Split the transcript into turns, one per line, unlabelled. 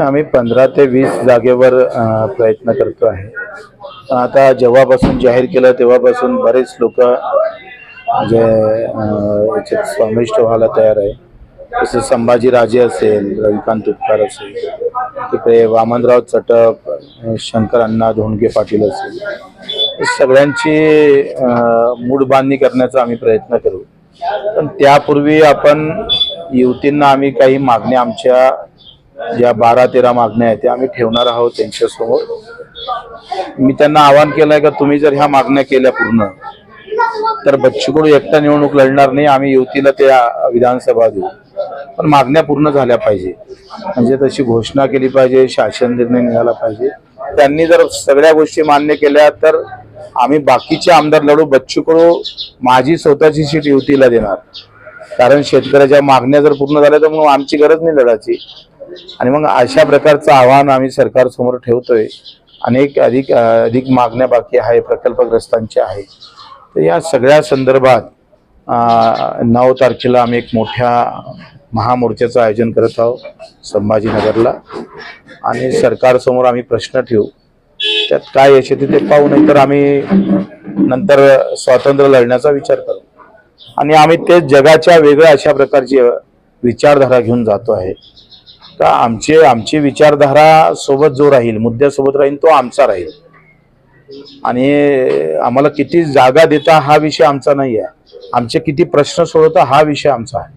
आम्ही पंधरा ते वीस जागेवर प्रयत्न करतो आहे. पण आता जेव्हापासून जाहीर केलं तेव्हापासून बरेच लोक म्हणजे याच्यात समाविष्ट व्हायला तयार आहे. जसं संभाजीराजे असेल रविकांत तुपकार असेल तिकडे वामनराव चटप शंकर अण्णा धोंडगे पाटील असेल. सगळ्यांची मूड बांधणी करण्याचा आम्ही प्रयत्न करू. पण त्यापूर्वी आपण युवतींना आम्ही काही मागण्या आमच्या ज्या बारा तेरा मागण्या आहेत त्या आम्ही ठेवणार आहोत त्यांच्यासमोर. मी त्यांना आवाहन केलंय का तुम्ही जर ह्या मागण्या केल्या पूर्ण तर बच्चूकडू एकटा निवडणूक लढणार नाही आम्ही युवतीला त्या विधानसभा देऊ. पण मागण्या पूर्ण झाल्या पाहिजे. म्हणजे तशी घोषणा केली पाहिजे शासन निर्णय निघाला पाहिजे. त्यांनी जर सगळ्या गोष्टी मान्य केल्या तर आम्ही बाकीचे आमदार लढू बच्चूकडू माझी स्वतःची सीट युवतीला देणार. कारण शेतकऱ्याच्या मागण्या जर पूर्ण झाल्या तर मग आमची गरज नाही लढायची. आणि मग अशा प्रकारचं आव्हान आम्ही सरकारसमोर ठेवतोय. अनेक अधिक अधिक मागण्या बाकी आहे प्रकल्पग्रस्तांच्या आहे तर या सगळ्या संदर्भात नऊ तारखेला आम्ही एक मोठ्या महामोर्चाचं आयोजन करत आहोत संभाजीनगरला. आणि सरकारसमोर आम्ही प्रश्न ठेवू. त्यात काय यश येते ते पाहू नाही तर आम्ही नंतर स्वातंत्र्य लढण्याचा विचार करू. आणि आम्ही ते जगाच्या वेगळ्या अशा प्रकारची विचारधारा घेऊन जातो आहे. का आमचे आमची विचारधारा सोबत जो राहील मुद्द्यासोबत राहील तो आमचा राहील. आणि आम्हाला किती जागा देता हा विषय आमचा नाही आहे आमचे किती प्रश्न सोडवता हा विषय आमचा आहे.